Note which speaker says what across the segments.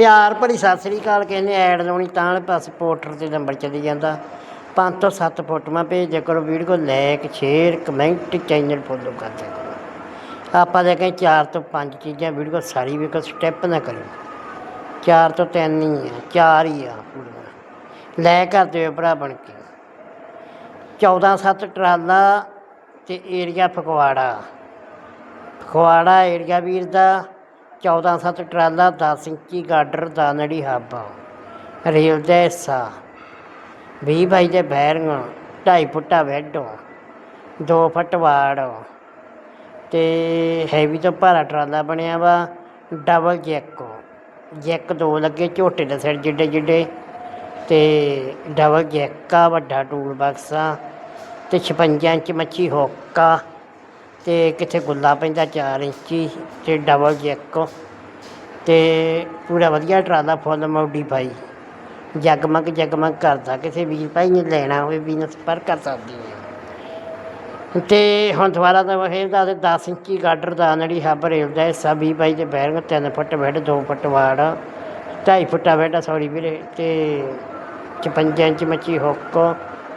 Speaker 1: ਪਿਆਰ ਭਰੀ ਸਤਿ ਸ੍ਰੀ ਅਕਾਲ, ਕਹਿੰਦੇ ਐਡ ਲਾਉਣੀ ਤਾਂ ਵਾਲੇ ਪਾਸੇ ਪੋਰਟਰ ਤੇ ਨੰਬਰ ਚਲੀ ਜਾਂਦਾ। ਪੰਜ ਤੋਂ ਸੱਤ ਫੋਟੋਆਂ ਭੇਜਿਆ ਕਰੋ video like share comment channel follow ਕਰ ਦਿਆ ਕਰੋ। ਆਪਾਂ ਦੇ ਕਹੀਂ ਚਾਰ ਤੋਂ ਪੰਜ ਚੀਜ਼ਾਂ ਵੀਡੀਓ ਸਾਰੀ ਵੀ ਕੋਈ ਸਟੈਪ ਨਾ ਕਰਿਓ ਚਾਰ ਤੋਂ ਤਿੰਨ ਹੀ ਆ, ਚਾਰ ਹੀ ਆ ਪੂਰੀਆਂ। ਲੈ ਕਰ ਦਿਓ ਭਰਾ ਬਣ ਕੇ। 14 ਸੱਤ ਟਰਾਲਾ ਤੇ ਏਰੀਆ ਫਕਵਾੜਾ ਫਗਵਾੜਾ ਏਰੀਆ ਵੀਰ ਦਾ। 14 ਸੱਤ ਟਰਾਲਾ 10 ਇੰਚੀ ਗਾਡਰ ਦਾ ਨੜੀ ਹਾਬਾ, ਰੇਲ ਦਾ ਹਿੱਸਾ 20 ਬਾਈ ਦੇ ਬੈਰਿੰਗ, ਢਾਈ ਫੁੱਟਾ ਵੈਡੋ 2 ਫੁੱਟ ਵਾੜ ਤੇ ਹੈਵੀ ਤੋਂ ਭਾਰਾ ਟਰਾਲਾ ਬਣਿਆ ਵਾ, ਡਬਲ ਜੈਕ ਜੈਕ ਦੋ ਲੱਗੇ ਝੋਟੇ ਦੇ ਸਿਰ ਜਿੱਡੇ ਜਿੱਡੇ ਤੇ ਡਬਲ ਜੈਕ ਆ ਵੱਡਾ ਟੂਲ ਬਾਕਸ ਆ ਤੇ 56 ਇੰਚ ਮੱਛੀ ਹੋਕਾ ਤੇ ਕਿੱਥੇ ਗੁੱਲਾ ਪੈਂਦਾ 4 ਇੰਚੀ ਤੇ ਡਬਲ ਜੈਕ ਤੇ ਪੂਰਾ ਵਧੀਆ ਟਰਾਲਾ ਫੁੱਲ ਮੋਡੀਫਾਈ ਜਗਮਗ ਜਗਮਗ ਕਰਦਾ। ਕਿਸੇ ਵੀਰ ਭਾਈ ਨੇ ਲੈਣਾ ਹੋਵੇ ਬਿਜਨਸ ਪਰ ਕਰ ਸਕਦੇ ਆ ਤੇ ਹੁਣ ਦੁਬਾਰਾ ਤਾਂ ਇਹ ਦਾ 10 ਇੰਚੀ ਗਾਡਰ ਦਾ ਨੜੀ ਹੱਬ ਰੇਲ ਦਾ ਹਿੱਸਾ 20 ਬਾਈ ਦੇ ਬੈਰੰਗ 3 ਫੁੱਟ ਬੈੱਡ 2 ਫੁੱਟ ਵਾੜ 2.5 ਫੁੱਟਾ ਬੈੱਡ ਸੌਰੀ ਵੀਰੇ, ਤੇ 56 ਇੰਚ ਮੱਚੀ ਹੁੱਕ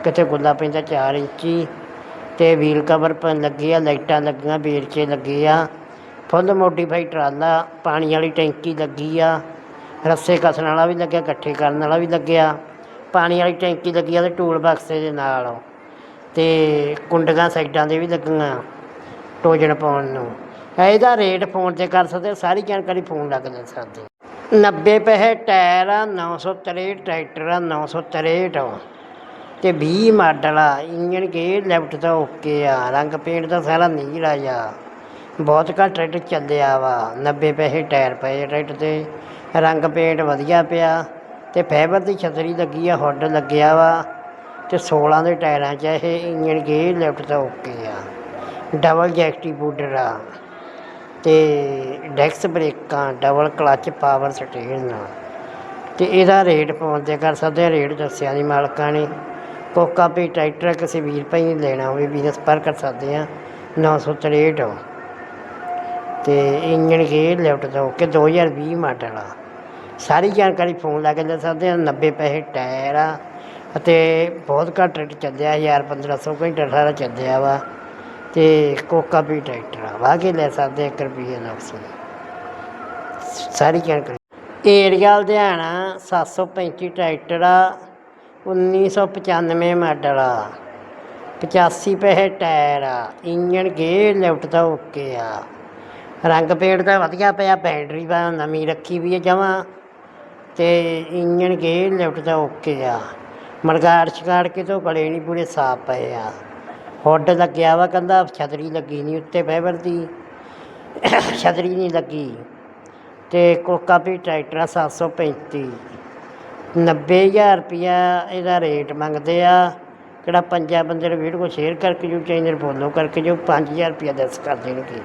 Speaker 1: ਕਿਤੇ ਗੁੱਲਾ ਪੈਂਦਾ 4 ਇੰਚੀ। ਤੇ ਵੀਲ ਕਵਰ ਪ ਲੱਗੇ ਆ, ਲਾਈਟਾਂ ਲੱਗੀਆਂ ਵੇਰਚੇ ਲੱਗੇ ਆ। ਫੁੱਲ ਮੋਡੀਫਾਈ ਟਰਾਲਾ, ਪਾਣੀ ਵਾਲੀ ਟੈਂਕੀ ਲੱਗੀ ਆ। ਰੱਸੇ ਕੱਸਣ ਵਾਲਾ ਵੀ ਲੱਗਿਆ, ਇਕੱਠੇ ਕਰਨ ਵਾਲਾ ਵੀ ਲੱਗਿਆ। ਪਾਣੀ ਵਾਲੀ ਟੈਂਕੀ ਲੱਗੀ ਆ ਤੇ ਟੂਲ ਬਕਸੇ ਦੇ ਨਾਲ। ਤੇ ਕੁੰਡੀਆਂ ਸਾਈਡਾਂ ਦੇ ਵੀ ਲੱਗੀਆਂ ਟੋਜਣ ਪਾਉਣ ਨੂੰ। ਇਹਦਾ ਰੇਟ ਫੋਨ ਤੇ ਕਰ ਸਕਦੇ ਸਾਰੀ ਜਾਣਕਾਰੀ ਫੋਨ ਲੱਗ ਲੈ ਸਕਦੇ 90 ਪੈਸੇ ਟਾਇਰ ਆ 963 ਟਰੈਕਟਰ ਆ 963 ਤੇ 20 ਮਾਡਲ ਆ ਇੰਜਨ ਗੇਅਰ ਲੈਫਟ ਤਾਂ ਓਕੇ ਆ, ਰੰਗ ਪੇਂਟ ਦਾ ਸਾਰਾ ਨੀਲਾ ਆ ਬਹੁਤ ਘੱਟ ਰੇਟ ਚੱਲਿਆ ਵਾ 90 ਪੈਸੇ ਟਾਇਰ ਪਏ ਆ ਤੇ। ਰੰਗ ਪੇਂਟ ਵਧੀਆ ਪਿਆ ਤੇ ਫਾਈਬਰ ਦੀ ਛਤਰੀ ਲੱਗੀ ਆ ਹੁੱਡ ਲੱਗਿਆ ਵਾ ਤੇ 16 ਦੇ ਟਾਇਰਾਂ 'ਚ ਇਹ ਇੰਜਨ ਗੇਅਰ ਲੈਫਟ ਤਾਂ ਓਕੇ ਆ। ਡਬਲ ਜੈਕਟੀ ਬੂਡਰ ਆ ਤੇ ਡੈਕਸ ਬ੍ਰੇਕਾਂ ਡਬਲ ਕਲਚ ਪਾਵਰ ਸਟੀਅਰਿੰਗ ਤੇ ਇਹਦਾ ਰੇਟ ਫੋਨ ਤੇ ਕਰ ਸਕਦੇ ਰੇਟ ਦੱਸਿਆ ਨਹੀਂ ਮਾਲਕਾਂ ਨੇ। ਕੋਕਾ ਪੇ ਟਰੈਕਟਰ ਕਿਸੇ ਵੀਰ ਭਾਈ ਲੈਣਾ ਹੋਵੇ, ਵੀ ਸੰਪਰਕ ਕਰ ਸਕਦੇ ਆ 963 ਤੇ ਇੰਜਨ ਗੇਅਰ ਲੈਫਟ ਤੋਂ ਕਿ 2020 ਮਾਡਲ ਆ। ਸਾਰੀ ਜਾਣਕਾਰੀ ਫੋਨ ਲਾ ਕੇ ਲੈ ਸਕਦੇ ਆ 90 ਪੈਸੇ ਟਾਇਰ ਆ, ਅਤੇ ਬਹੁਤ ਘੱਟ ਰੇਟ ਚੱਲਿਆ 1000 1500 ਘੰਟਾ ਸਾਰਾ ਚੱਲਿਆ ਵਾ। ਤੇ ਕੋਕਾ ਵੀ ਟਰੈਕਟਰ ਆ, ਵਾਹ ਕੇ ਲੈ ਸਕਦੇ 1 ਰੁਪਏ ਨਕਸ ਸਾਰੀ ਜਾਣਕਾਰੀ। ਏਰੀਆ ਲੁਧਿਆਣਾ 735 ਟਰੈਕਟਰ ਆ ਉੱਨੀ ਸੌ ਪਚਾਨਵੇਂ ਮਾਡਲ ਆ। 85 ਪੈਸੇ ਟਾਇਰ ਆ। ਇੰਜਣ ਗੇਅਰ ਲਿਫਟ ਤਾਂ ਓਕੇ ਆ। ਰੰਗ ਪੇੜ ਤਾਂ ਵਧੀਆ ਪਿਆ, ਬੈਟਰੀ ਤਾਂ ਨਵੀਂ ਰੱਖੀ ਵੀ ਹੈ ਜਮਾਂ। ਤੇ ਇੰਜਣ ਗੇਅਰ ਲਿਫਟ ਤਾਂ ਓਕੇ ਆ। ਮਰਗਾੜ ਛਗਾੜ ਕੇ ਤੋਂ ਗਲੇ ਨਹੀਂ ਪੂਰੇ ਸਾਫ਼ ਪਏ ਆ। ਹੁੱਡ ਲੱਗਿਆ ਵਾ ਕੰਦਾ ਛਤਰੀ ਲੱਗੀ ਨਹੀਂ ਉੱਤੇ ਫਾਈਬਰ ਦੀ ਛਤਰੀ ਨਹੀਂ ਲੱਗੀ। ਤੇ ਕੋਕਾ ਵੀ ਟਰੈਕਟਰ 735 ਨੱਬੇ ਹਜ਼ਾਰ ਰੁਪਈਆ ਇਹਦਾ ਰੇਟ ਮੰਗਦੇ ਆ। ਕਿਹੜਾ ਪੰਜਾਂ ਬੰਦੇ ਨੂੰ ਵੀਡੀਓ ਸ਼ੇਅਰ ਕਰਕੇ ਜੋ ਚੈਨਲ ਫੋਲੋ ਕਰਕੇ ਜੋ 5000 ਰੁਪਇਆ ਦੱਸ ਕਰ ਦੇਣਗੇ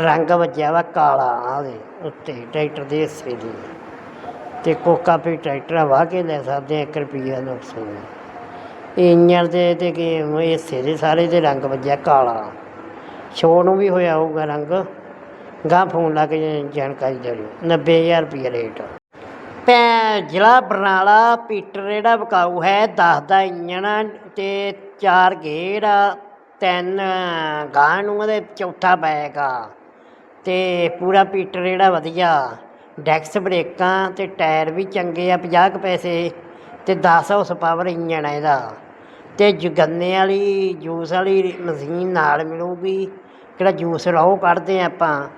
Speaker 1: ਰੰਗ ਵੱਜਿਆ ਵਾ ਕਾਲਾ ਆਵੇ ਉੱਤੇ ਟਰੈਕਟਰ ਦੇ ਹਿੱਸੇ ਦੀ। ਤੇ ਕੋਕਾ ਵੀ ਟਰੈਕਟਰ ਵਾ ਕੇ ਲੈ ਸਕਦੇ 1 ਰੁਪਈਆ ਨੁਕਸਾਨ ਇੰਜਰ ਦੇ ਤੇ ਕਿ ਹਿੱਸੇ ਦੇ ਸਾਰੇ ਦੇ ਰੰਗ ਵੱਜਿਆ ਕਾਲਾ। ਸ਼ੋ ਨੂੰ ਵੀ ਹੋਇਆ ਹੋਊਗਾ ਰੰਗ। ਗਾਂ ਫੋਨ ਲੱਗ ਕੇ ਜਾਣਕਾਰੀ ਦੇ ਦਿਓ। 90000 ਰੁਪਏ ਰੇਟ ਪੈ ਜ਼ਿਲ੍ਹਾ ਬਰਨਾਲਾ ਪੀਟਰ ਜਿਹੜਾ ਵਿਕਾਊ ਹੈ 10 ਦਾ ਇੰਜਣ ਤੇ ਚਾਰ ਗੇਅਰ ਆ ਤਿੰਨ ਗਾਂ ਨੂੰ ਉਹਦੇ ਚੌਥਾ ਬੈਗ ਆ। ਤੇ ਪੂਰਾ ਪੀਟਰ ਜਿਹੜਾ ਵਧੀਆ, ਡੈਕਸ ਬ੍ਰੇਕਾਂ ਤੇ ਟਾਇਰ ਵੀ ਚੰਗੇ ਆ 50 ਕੁ ਪੈਸੇ ਤੇ 10 ਹਾਰਸ ਪਾਵਰ ਇੰਜਣ ਆ ਇਹਦਾ। ਤੇ ਜ- ਗੰਨੇ ਵਾਲੀ, ਜੂਸ ਵਾਲੀ ਮਸ਼ੀਨ ਨਾਲ ਮਿਲੂਗੀ, ਕਿਹੜਾ ਜੂਸ ਰੋ ਕੱਢਦੇ ਆ ਆਪਾਂ,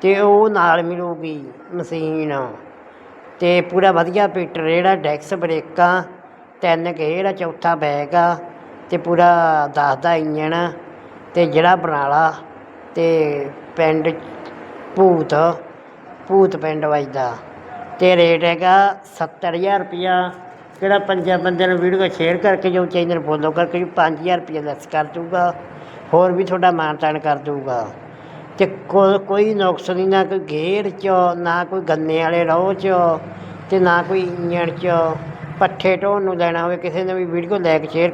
Speaker 1: ਤੇ ਉਹ ਨਾਲ ਮਿਲੂਗੀ ਮਸ਼ੀਨ। ਤੇ ਪੂਰਾ ਵਧੀਆ ਪੀਟਰ, ਜਿਹੜਾ ਡੈਕਸ ਬ੍ਰੇਕਾਂ ਤਿੰਨ ਗੇਅਰ ਆ ਚੌਥਾ ਬੈਗ ਆ, ਤੇ ਪੂਰਾ 10 ਦਾ ਇੰਜਣ ਆ ਤੇ ਜਿਹੜਾ ਬਰਨਾਲਾ ਤੇ ਪਿੰਡ ਭੂਤ ਭੂਤ ਪਿੰਡ ਵੱਜਦਾ। ਤੇ ਰੇਟ ਹੈਗਾ 70000 ਰੁਪਇਆ ਕਿਹੜਾ ਪੰਜਾਂ ਬੰਦਿਆਂ ਨੂੰ ਵੀਡੀਓ ਸ਼ੇਅਰ ਕਰਕੇ ਜੋ ਚੈਨਲ ਫੋਲੋ ਕਰਕੇ ਜੋ 5000 ਰੁਪਇਆ ਲੈਸ ਕਰ ਦੂਗਾ ਹੋਰ ਵੀ ਤੁਹਾਡਾ ਮਾਣ ਤਾਣ ਕਰ ਦੂਗਾ ਤੇ ਕੋ- ਕੋਈ ਨੁਕਸ ਨਹੀਂ, ਨਾ ਕੋਈ ਗੇਅਰ 'ਚ, ਨਾ ਕੋਈ ਗੰਨੇ ਵਾਲੇ ਰੋਹ 'ਚ ਤੇ ਨਾ ਕੋਈ ਇੰਜਣ 'ਚ। ਪੱਠੇ ਢੋਣ ਨੂੰ ਲੈਣਾ ਹੋਵੇ, ਕਿਸੇ ਨੇ ਵੀ ਵੀਡੀਓ ਲੈ ਕੇ ਸ਼ੇਅਰ